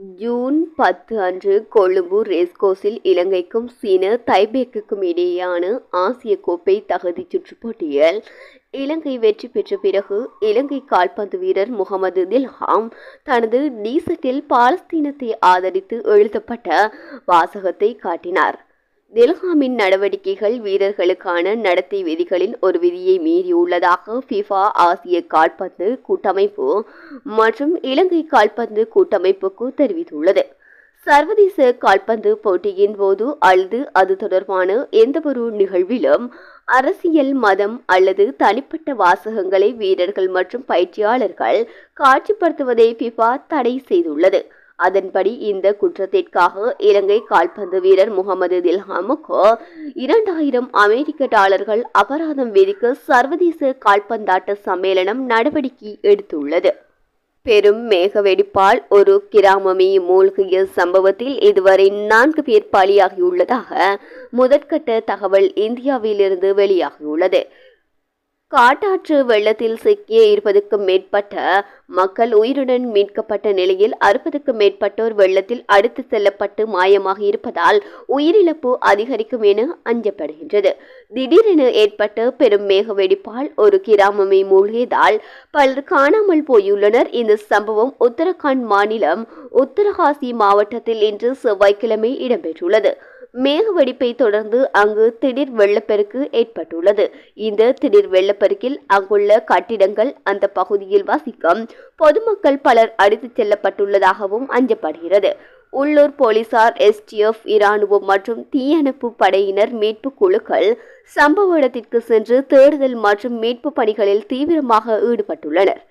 June பத்து அன்று கொழும்பு ரேஸ்கோஸில் இலங்கைக்கும் சீன தைபேக்குக்கும் இடையேயான ஆசிய கோப்பை தகுதி சுற்றுப் போட்டியில் இலங்கை வெற்றி பெற்ற பிறகு இலங்கை கால்பந்து வீரர் முகமது தில்ஹாம் தனது டீசட்டில் பாலஸ்தீனத்தை ஆதரித்து எழுதப்பட்ட வாசகத்தை காட்டினார். தில்ஹாமின் நடவடிக்கைகள் வீரர்களுக்கான நடத்தை விதிகளின் ஒரு விதியை மீறியுள்ளதாக ஃபிஃபா ஆசிய கால்பந்து கூட்டமைப்பு மற்றும் இலங்கை கால்பந்து கூட்டமைப்புக்கு தெரிவித்துள்ளது. சர்வதேச கால்பந்து போட்டியின் போது அல்லது அது தொடர்பான எந்தவொரு நிகழ்விலும் அரசியல் மதம் அல்லது தனிப்பட்ட வாசகங்களை வீரர்கள் மற்றும் பயிற்சியாளர்கள் காட்சிப்படுத்துவதை ஃபிஃபா தடை செய்துள்ளது. அதன்படி இந்த குற்றத்திற்காக இலங்கை கால்பந்து வீரர் முகமது தில்ஹாமுக்கு இரண்டாயிரம் அமெரிக்க டாலர்கள் அபராதம் விதிக்க சர்வதேச கால்பந்தாட்ட சம்மேளனம் நடவடிக்கை எடுத்துள்ளது. பெரும் மேக வெடிப்பால் ஒரு கிராமமே மூழ்கிய சம்பவத்தில் இதுவரை நான்கு பேர் பலியாகியுள்ளதாக முதற்கட்ட தகவல் இந்தியாவிலிருந்து வெளியாகியுள்ளது. காட்டாற்று வெள்ளத்தில் சிக்கிய இருபதுக்கும் மேற்பட்ட மக்கள் உயிருடன் மீட்கப்பட்ட நிலையில் அறுபதுக்கும் மேற்பட்டோர் வெள்ளத்தில் அடுத்து செல்லப்பட்டு மாயமாக இருப்பதால் உயிரிழப்பு அதிகரிக்கும் என அஞ்சப்படுகின்றது. திடீரென ஏற்பட்ட பெரும் மேக வெடிப்பால் ஒரு கிராமமே மூழ்கியதால் பலர் காணாமல் போயுள்ளனர். இந்த சம்பவம் உத்தரகாண்ட் மாநிலம் உத்தரகாசி மாவட்டத்தில் இன்று செவ்வாய்க்கிழமை இடம்பெற்றுள்ளது. மேக வெடிப்பை தொடர்ந்து அங்கு திடீர் வெள்ளப்பெருக்கு ஏற்பட்டுள்ளது. இந்த திடீர் வெள்ளப்பெருக்கில் அங்குள்ள கட்டிடங்கள் அந்த பகுதியில் வசிக்கும் பொதுமக்கள் பலர் அடித்துச் செல்லப்பட்டுள்ளதாகவும் அஞ்சப்படுகிறது. உள்ளூர் போலீசார் எஸ்டிஎஃப் இராணுவம் மற்றும் தீயணைப்பு படையினர் மீட்பு குழுக்கள் சம்பவ இடத்திற்கு சென்று தேடுதல் மற்றும் மீட்பு பணிகளில் தீவிரமாக ஈடுபட்டுள்ளனர்.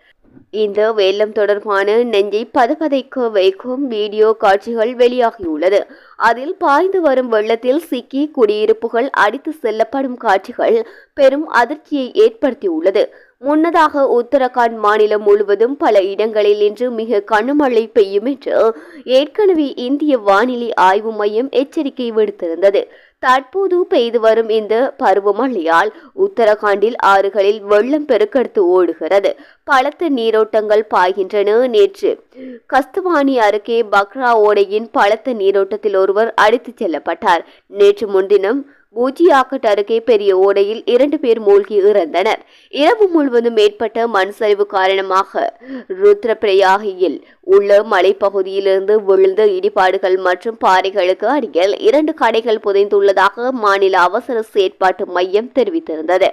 இந்த வெள்ளம் தொடர்பான நெஞ்சை பதபதைக்க வைக்கும் வீடியோ காட்சிகள் வெளியாகியுள்ளது. அதில் பாய்ந்து வரும் வெள்ளத்தில் சிக்கி குடியிருப்புகள் அடித்து செல்லப்படும் காட்சிகள் பெரும் அதிர்ச்சியை ஏற்படுத்தியுள்ளது. முன்னதாக உத்தரகாண்ட் மாநிலம் முழுவதும் பல இடங்களில் இன்று மிக கனமழை பெய்யும் என்று ஏற்கனவே இந்திய வானிலை ஆய்வு மையம் எச்சரிக்கை விடுத்திருந்தது. தற்போது பெய்து வரும் இந்த பருவமழையால் உத்தரகாண்டில் ஆறுகளில் வெள்ளம் பெருக்கெடுத்து ஓடுகிறது. பலத்த நீரோட்டங்கள் பாய்கின்றன. நேற்று கஸ்துவானி அருகே பக்ரா ஓடையின் பலத்த நீரோட்டத்தில் ஒருவர் அடித்துச் செல்லப்பட்டார். நேற்று முன்தினம் பூஜியாக்கட் அருகே பெரிய ஓடையில் இரண்டு பேர் மூழ்கி இறந்தனர். இரவு முழுவதும் ஏற்பட்ட மண் சரிவு காரணமாக ருத்ரபிரயாகியில் உள்ள மலைப்பகுதியிலிருந்து விழுந்த இடிபாடுகள் மற்றும் பாறைகளுக்கு அருகில் இரண்டு கடைகள் புதைந்துள்ளதாக மாநில அவசர செயற்பாட்டு மையம் தெரிவித்திருந்தது.